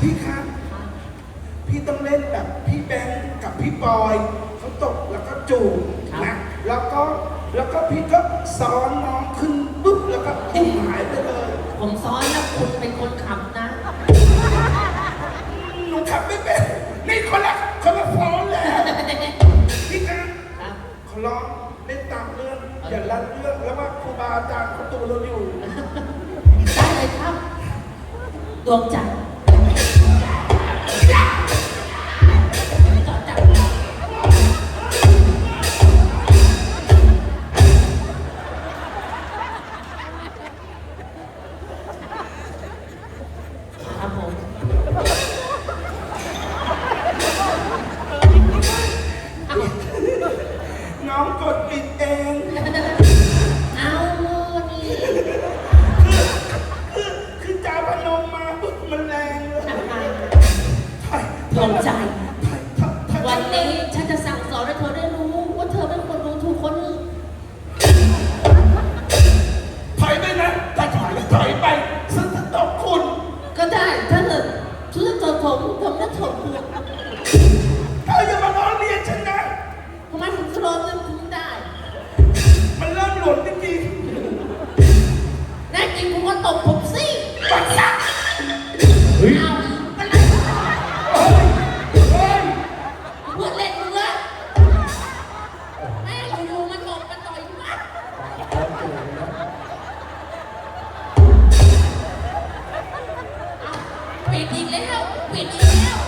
พี่ครับ พี่ต้องเล่นแบบพี่แบงค์กับพี่บอยเขาตกแล้วก็จูบนะ แล้วก็แล้วก็พี่ก็ซ้อนน้องขึ้นปุ๊บแล้วก็อุ้มหายไปเลย ผมซ้อนแล้วคุณเป็นคนขับนะ หนูขับไม่เป็นนี่คนละคนละฟ้อนแล้ว พี่ครับครับ ขอร้องเล่นตามเรื่องอย่าลัดเรื่องแล้วว่าครูบาอาจารย์เขาดูเราอยู่ ได้เลยครับดวงจันทร์ งมาปุ๊บมันแรงเลยไทยดวงใจไทยไทยไทยวันนี้ฉันจะสั่งสอนให้เธอได้รู้ว่าเธอเป็นคนดูถูกคนอื่นถอยได้นะถ้าถอยถ่ายไปฉันจะตบคุณ ก็ได้ถ้าเกิดฉันจะเธอผมผมจะถม เอาไปเลยเฮ้ยเฮ้ยพูดเล่นมึงเลยแม่อยู่ๆมันตบมันต่อยกูวะเอาปิดอีกแล้วปิดอีกแล้ว